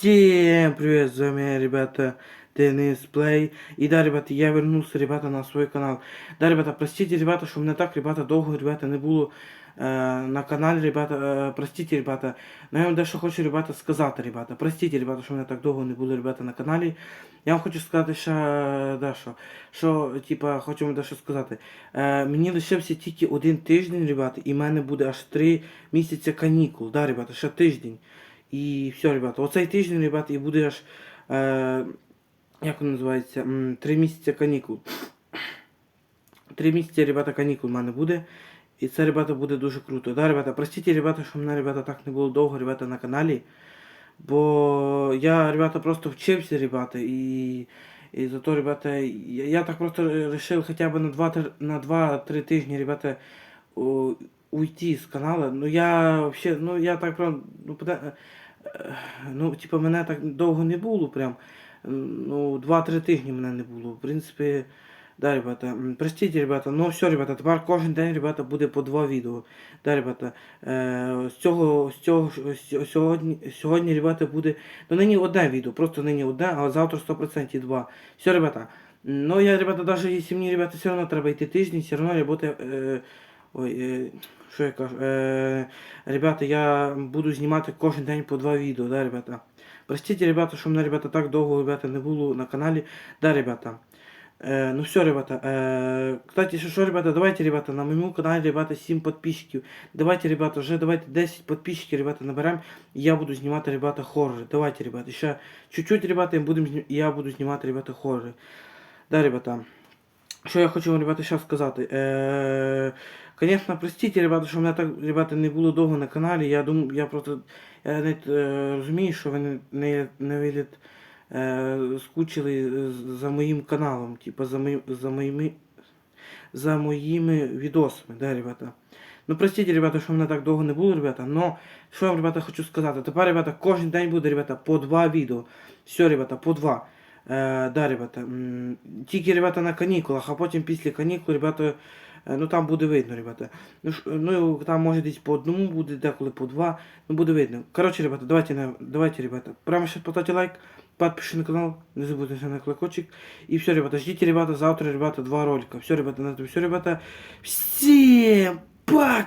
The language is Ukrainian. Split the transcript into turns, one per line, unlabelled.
Всем привет, с вами, ребята, Денис Плей. И да, ребята, я вернулся, ребята, на свой канал. Да, ребята, простите, ребята, що мене так, ребята, довго, ребята, не було е, на каналі, ребята, е, простите, ребята. Но я вам дещо хочу, ребята, сказати, ребята. Простите, ребята, що мене так довго не було, ребята, на каналі. Я вам хочу сказати, що, е, да, що, типа, хочу вам дещо сказати. Е, мені лишився тільки один тиждень, ребята, і в мене буде аж три місяці канікул, да, ребята, ще тиждень. І все, ребята, оцей тиждень, ребята, і буде аж, е, як воно називається, три місяці канікул. Три місяці, ребята, канікул в мене буде. І це, ребята, буде дуже круто. Да, ребята, простите, ребята, що мене, ребята, так не було довго, ребята, на каналі. Бо я, ребята, просто вчився, ребята, і, і зато, ребята, я, я так просто вирішив хоча б на 2-3 на 2-3 тижні, ребята, уйти з каналу. Ну я вообще, ну я так прям, ну, пода- е, ну, типа, мене так довго не було прям. Ну, 2-3 тижні мене не було. В принципі, да, ребята, простите, ребята, ну все, ребята, тепер кожен день, ребята, буде по два відео. Да, ребята, е, з цього, з цього, сьогодні, сьогодні, ребята, буде, ну нині одне відео, просто нині одне, а завтра 100% два. Все, ребята, ну я, ребята, даже якщо мені, ребята, все одно треба йти тиждень, все одно робота, е, ой, е, що я кажу, е, ребята, я буду знімати кожен день по два відео, да, ребята. Простите, ребята, що мене, ребята, так довго, ребята, не було на каналі. Да, ребята. Э, ну все, ребята. Э, кстати, что, что, ребята, давайте, ребята, на моем канале, ребята, 7 подписчиков. Давайте, ребята, уже давайте 10 подписчиков, ребята, наберем. И я буду снимать, ребята, хорроры. Давайте, ребята, еще чуть-чуть, ребята, и будем, зні- я буду снимать, ребята, хорроры. Да, ребята. Що я хочу вам, ребята, зараз сказати. Е, Конечно, простите, ребята, що мене так, ребята, не було довго на каналі. Я думаю, я просто я навіть е, розумію, що ви не, не, не виліт, е, скучили за моїм каналом, типа за, мої, за моїми за моїми відосами, да, ребята. Ну, простите, ребята, що мене так довго не було, ребята, но що я вам, ребята, хочу сказати. Тепер, ребята, кожен день буде, ребята, по два відео. Все, ребята, по два. Е, да, ребята, тільки, ребята, на канікулах, а потім після канікул, ребята, е, ну там буде видно, ребята. Ну, ну там може десь по одному буде, деколи по два, ну буде видно. Короче, ребята, давайте, давайте, ребята, прямо сейчас поставьте лайк, подпишись на канал, не забудьте на колокольчик. И все, ребята, ждите, ребята, завтра, ребята, два ролика. Все, ребята, на этом все, ребята. Всем пока!